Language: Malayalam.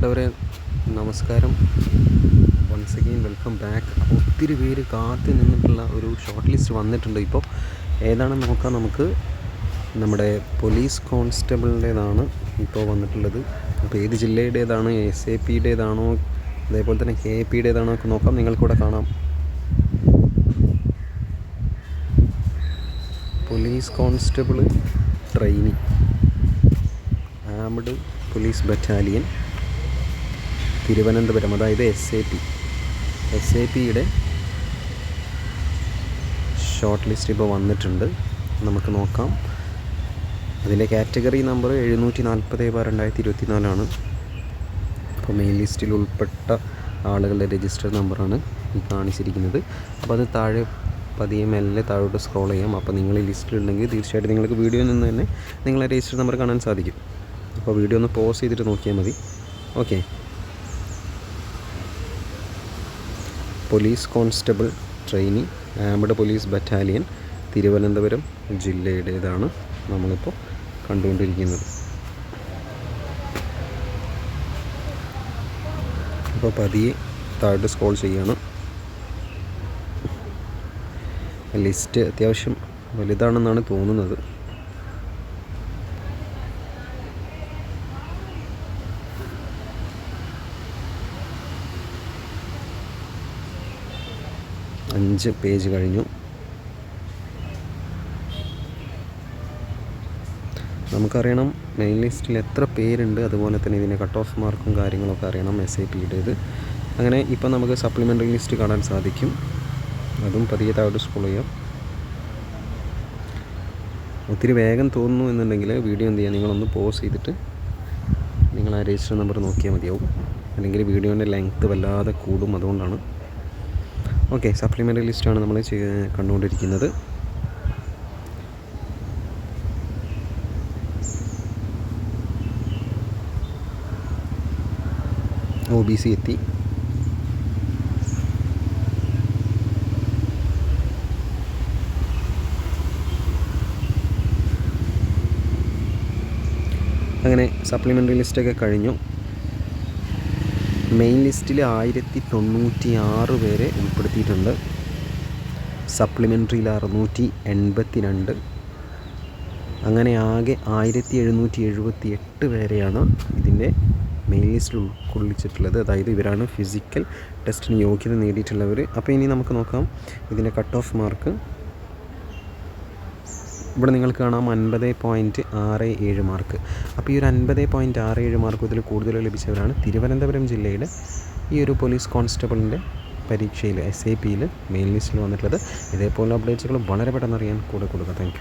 പ്രിയപ്പെട്ടവരെ നമസ്കാരം. വൺസ് അഗെയിൻ വെൽക്കം ബാക്ക് ഒത്തിരി പേര് കാത്തു നിന്നിട്ടുള്ള ഒരു ഷോർട്ട് ലിസ്റ്റ് വന്നിട്ടുണ്ട് ഇപ്പോൾ ഏതാണ് നോക്കാം നമുക്ക്? നമ്മുടെ പോലീസ് കോൺസ്റ്റബിളിന്റേതാണ് ഇപ്പോൾ വന്നിട്ടുള്ളത്. അപ്പോൾ ഏത് ജില്ലയുടേതാണ് എസ് എ പിയുടേതാണോ അതേപോലെ തന്നെ കെ എ പിയുടേതാണോ ഒക്കെ നോക്കാം. നിങ്ങൾക്കൂടെ കാണാം. Police constable training armed police battalion Thiruvananthapuram അതായത് S A P S A പിയുടെ ഷോർട്ട് ലിസ്റ്റ് ഇപ്പോൾ വന്നിട്ടുണ്ട്. നമുക്ക് നോക്കാം. അതിന്റെ കാറ്റഗറി നമ്പർ എഴുന്നൂറ്റി നാൽപ്പത് ബാർ രണ്ടായിരത്തി ഇരുപത്തി നാലാണ് അപ്പോൾ മെയിൻ ലിസ്റ്റിൽ ഉൾപ്പെട്ട ആളുകളുടെ രജിസ്റ്റർ നമ്പറാണ് ഈ കാണിച്ചിരിക്കുന്നത്. അപ്പോൾ അത് താഴെ പതിയെ മെല്ലെ താഴോട്ട് സ്ക്രോൾ ചെയ്യാം. അപ്പോൾ നിങ്ങൾ ഈ ലിസ്റ്റിലുണ്ടെങ്കിൽ തീർച്ചയായിട്ടും നിങ്ങൾക്ക് വീഡിയോയിൽ നിന്ന് തന്നെ നിങ്ങളെ രജിസ്റ്റർ നമ്പർ കാണാൻ സാധിക്കും. അപ്പോൾ വീഡിയോ ഒന്ന് പോസ് ചെയ്തിട്ട് നോക്കിയാൽ മതി. Okay police constable trainee armed police battalion Thiruvananthapuram ജില്ലയുടേതാണ് നമ്മളിപ്പോൾ കണ്ടുകൊണ്ടിരിക്കുന്നത്. അപ്പോൾ പതിയെ താഴോട്ട് സ്കോൾ ചെയ്യണം ലിസ്റ്റ് അത്യാവശ്യം വലുതാണെന്നാണ് തോന്നുന്നത്. അഞ്ച് പേജ് കഴിഞ്ഞു. നമുക്കറിയണം മെയിൻ ലിസ്റ്റിൽ എത്ര പേരുണ്ട് അതുപോലെ തന്നെ ഇതിന്റെ കട്ട് ഓഫ് മാർക്കും കാര്യങ്ങളൊക്കെ അറിയണം എസ് ഐ പിയുടേത് അങ്ങനെ ഇപ്പം നമുക്ക് സപ്ലിമെന്ററി ലിസ്റ്റ് കാണാൻ സാധിക്കും. അതും പതിയെ താഴോട്ട് സ്കൂൾ ചെയ്യാം. ഒത്തിരി വേഗം തോന്നുന്നു എന്നുണ്ടെങ്കിൽ വീഡിയോ എന്ത് ചെയ്യുക നിങ്ങളൊന്ന് പോസ് ചെയ്തിട്ട് നിങ്ങൾ ആ രജിസ്റ്റർ നമ്പർ നോക്കിയാൽ മതിയാവും. അല്ലെങ്കിൽ വീഡിയോന്റെ ലെങ്ത്ത് വല്ലാതെ കൂടും അതുകൊണ്ടാണ്. ഓക്കെ സപ്ലിമെന്ററി ലിസ്റ്റാണ് നമ്മൾ കണ്ടുകൊണ്ടിരിക്കുന്നത്. ഒ ബി സി എത്തി. അങ്ങനെ സപ്ലിമെന്ററി ലിസ്റ്റൊക്കെ കഴിഞ്ഞു. മെയിൻ ലിസ്റ്റിൽ ആയിരത്തി തൊണ്ണൂറ്റി ആറ് പേരെ ഉൾപ്പെടുത്തിയിട്ടുണ്ട്. സപ്ലിമെന്ററിയിൽ അറുന്നൂറ്റി എൺപത്തി രണ്ട് അങ്ങനെ ആകെ ആയിരത്തി എഴുന്നൂറ്റി എഴുപത്തി എട്ട് പേരെയാണ് ഇതിന്റെ മെയിൻ ലിസ്റ്റിൽ ഉൾക്കൊള്ളിച്ചിട്ടുള്ളത്. അതായത് ഇവരാണ് ഫിസിക്കൽ ടെസ്റ്റിന് യോഗ്യത നേടിയിട്ടുള്ളവർ അപ്പോൾ ഇനി നമുക്ക് നോക്കാം ഇതിന്റെ കട്ട് ഓഫ് മാർക്ക് ഇവിടെ നിങ്ങൾക്ക് കാണാം അൻപത് പോയിന്റ് ആറ് ഏഴ് മാർക്ക് അപ്പോൾ ഈ ഒരു അൻപത് പോയിന്റ് ആറ് ഏഴ് മാർക്ക് ഇതിൽ കൂടുതൽ ലഭിച്ചവരാണ് തിരുവനന്തപുരം ജില്ലയുടെ ഈ ഒരു പോലീസ് കോൺസ്റ്റബിളിന്റെ പരീക്ഷയിൽ എസ് ഐ പിയിൽ മെയിൻ ലിസ്റ്റിൽ വന്നിട്ടുള്ളത്. ഇതേപോലെ അപ്ഡേറ്റ്സുകൾ വളരെ പെട്ടെന്ന് അറിയാൻ കൂടെ കൊടുക്കുക താങ്ക്